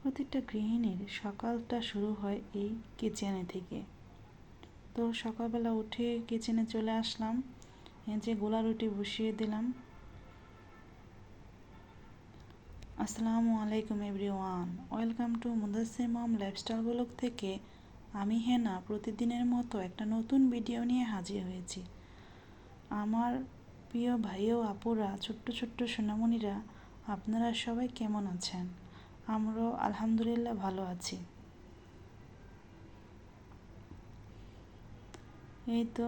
প্রতিটা গৃহিণীর সকালটা শুরু হয় এই কিচেনে থেকে। তো সকালবেলা উঠে কিচেনে চলে আসলাম যে গোলা রুটি বসিয়ে দিলাম। আসসালামু আলাইকুম everyone, welcome to Mudassir mom lifestyle blog থেকে আমি হেনা, প্রতিদিনের মতো একটা নতুন ভিডিও নিয়ে হাজির হয়েছি। আমার প্রিয় ভাই ও আপুরা, ছোট্ট ছোট্ট সোনামণিরা, আপনারা সবাই কেমন আছেন? আমরাও আলহামদুলিল্লাহ ভালো আছি। এই তো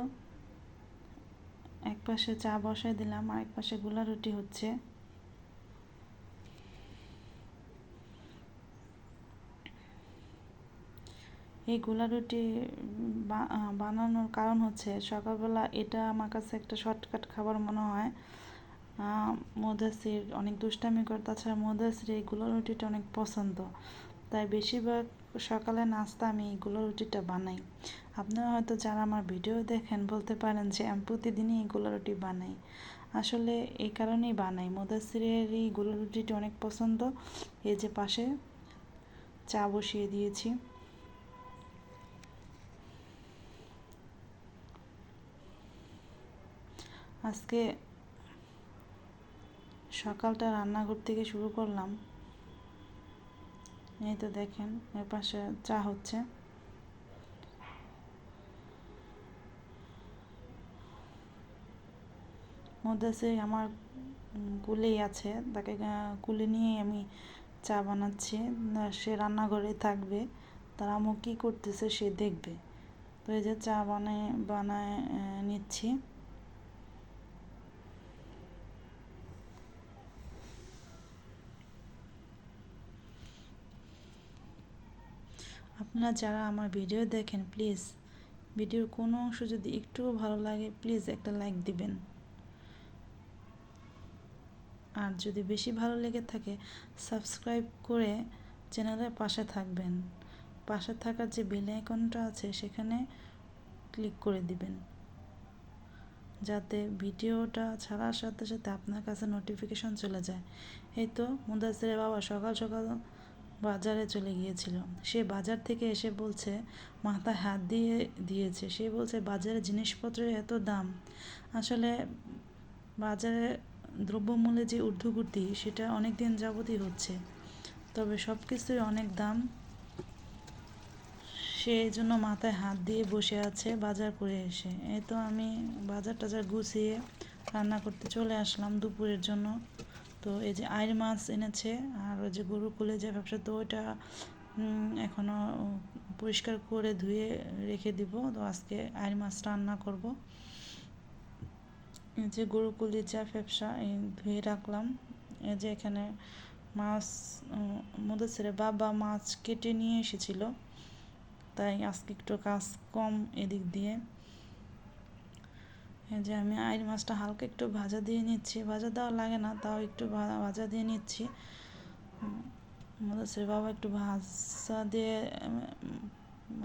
এক পাশে চা বসাই দিলাম আর এক পাশে গোলা রুটি হচ্ছে। এই গোলা রুটি বানানোর কারণ হচ্ছে সকালবেলা এটা আমার কাছে একটা শর্টকাট খাবার মনে হয়। মদাসির অনেক দুষ্টামি করে, তাছাড়া মদাসির এই গোলা রুটিটা অনেক পছন্দ। তাই বেশিরভাগ সকালে নাস্তা আমি এই গোলা রুটিটা বানাই। আপনারা হয়তো যারা আমার ভিডিও দেখেন বলতে পারেন যে আমি প্রতিদিনই এই গোলা রুটি বানাই। আসলে এই কারণেই বানাই। মোদাসিরের এই গোলা রুটিটা অনেক পছন্দ। এই যে পাশে চা বসিয়ে দিয়েছি। আজকে সকালটা রান্নাঘর থেকে শুরু করলাম। এই তো দেখেন এর পাশে চা হচ্ছে। মধ্যে আমার কুলেই আছে, তাকে কুলে নিয়েই আমি চা বানাচ্ছি। সে রান্নাঘরে থাকবে। তার আমু কী করতেছে সে দেখবে। তো এই যে চা বানায় বানায় নিচ্ছি। আপনারা যারা আমার ভিডিও দেখেন প্লিজ ভিডিওর কোনো অংশ যদি একটুও ভালো লাগে প্লিজ একটা লাইক দিবেন। আর যদি বেশি ভালো লেগে থাকে সাবস্ক্রাইব করে চ্যানেলের পাশে থাকবেন। পাশে থাকার যে বেল আইকনটা আছে, সেখানে ক্লিক করে দিবেন। যাতে ভিডিওটা ছাড়ার সাথে সাথে আপনার কাছে নোটিফিকেশন চলে যায়। এই তো, মুদাসিরের বাবা সকাল সকাল বাজারে চলে গিয়েছিল। সে বাজার থেকে এসে বলছে মাথায় হাত দিয়ে দিয়েছে। সে বলছে, বাজারে জিনিসপত্রের এত দাম। আসলে বাজারে দ্রব্যমূল্যে যে ঊর্ধ্বগতি, সেটা অনেক দিন যাবতই হচ্ছে। তবে সব কিছুই অনেক দাম। সে জন্য মাথায় হাত দিয়ে বসে আছে বাজার করে এসে। এই তো আমি বাজার টাজার গুছিয়ে রান্না করতে চলে আসলাম দুপুরের জন্য। তো এই যে আইর মাছ এনেছে, আর ওই যে গরু যে ব্যবসা, তো ওইটা এখনও পরিষ্কার করে ধুয়ে রেখে দিব। তো আজকে আইর মাছ রান্না করব। যে গরু কুলি যা ব্যবসা, এই ধুয়ে রাখলাম। এই যে এখানে মাছ মধ্যে ছেড়ে বাবা মাছ কেটে নিয়ে এসেছিল। তাই আজকে একটু কাজ কম এদিক দিয়ে। যে আমি আইর মাছটা হালকা একটু ভাজা দিয়ে নিচ্ছি। ভাজা দেওয়া লাগে না, তাও একটু ভাজা দিয়ে নিচ্ছি। সে বাবা একটু ভাজা দিয়ে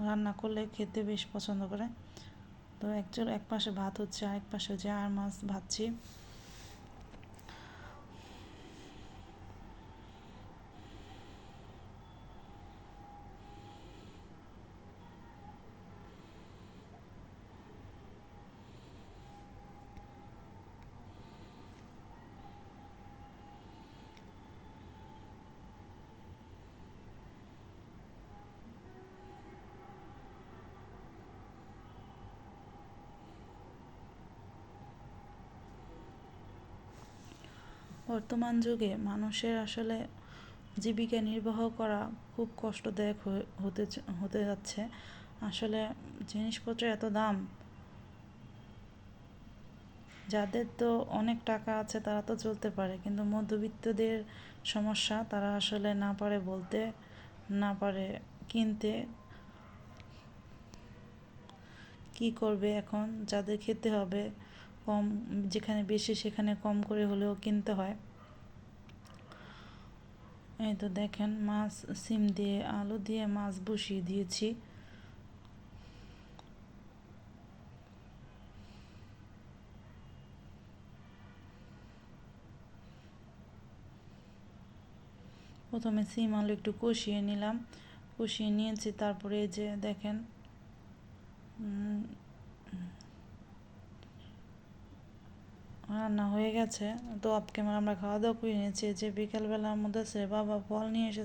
রান্না করলে খেতে বেশ পছন্দ করে। তো একচুয়াল এক পাশে ভাত হচ্ছে আর এক পাশে যে আর মাছ ভাজছি। বর্তমান যুগে মানুষের আসলে জীবিকা নির্বাহ করা খুব কষ্টদায়ক হতে হতে যাচ্ছে। আসলে জিনিসপত্রের এত দাম, যাদের তো অনেক টাকা আছে তারা তো চলতে পারে, কিন্তু মধ্যবিত্তদের সমস্যা, তারা আসলে না পারে বলতে, না পারে কিনতে। কি করবে এখন? যাদের খেতে হবে কম, যেখানে বেশি সেখানে কম করে হলেও কিনতে হয়। এই তো দেখেন, মাছ, সিম দিয়ে, আলু দিয়ে মাছ বসিয়ে দিয়েছি। প্রথমে সিম, আলু একটু কষিয়ে নিলাম। কষিয়ে নিয়েছি, তারপরে যে দেখেন রান্না হয়ে গেছে। তো আপকে আমরা খাওয়া দাওয়া করে নিয়েছি। যে বিকেলবেলা আমাদের সে বাবা ফল নিয়ে এসেছে।